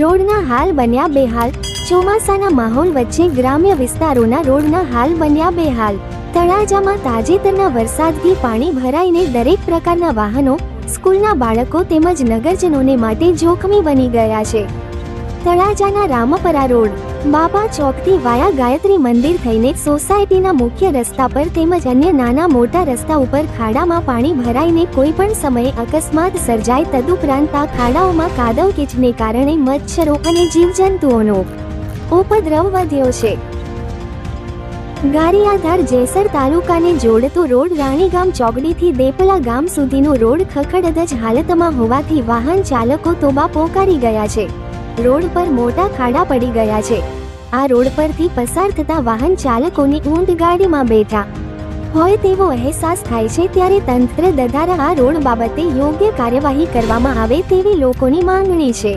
રોડના હાલ બન્યા બેહાલ. ચોમાસાના માહોલ વચ્ચે ગ્રામ્ય વિસ્તારોના રોડના હાલ બન્યા બેહાલ. તળાજામાં તાજેતરના વરસાદથી પાણી ભરાઈને દરેક પ્રકારના વાહનો, સ્કૂલના બાળકો તેમજ નગરજનોને માટે જોખમી બની ગયા છે. તળાજાના રામપરા રોડ બાબા ચોકથી વાયા ગાયત્રી મંદિર થઈને સોસાયટીના મુખ્ય રસ્તા પર તેમજ અન્ય નાના મોટા રસ્તા ઉપર ખાડામાં પાણી ભરાઈને કોઈ પણ સમયે અકસ્માત સર્જાય તદુપરાંત આ ખાડાઓમાં કાદવ કીચને કારણે મચ્છરો અને જીવજંતુઓનો ઉપદ્રવ વધ્યો છે. ગારીયાધાર જેસર તાલુકાને જોડતો રોડ રાણીગામ ચોકડીથી દેપલા ગામ સુધીનો રોડ ખખડધજ હાલતમાં હોવાથી વાહન ચાલકો તોબા પોકારી ગયા છે. રોડ પર મોટા ખાડા પડી ગયા છે. આ રોડ પરથી પસાર થતા વાહન ચાલકોની ઊંટ ગાડીમાં બેઠા. હોય તેવો અહેસાસ થાય છે ત્યારે તંત્ર દધારા આ રોડ બાબતે યોગ્ય કાર્યવાહી કરવામાં આવે તેવી લોકોની માંગણી છે.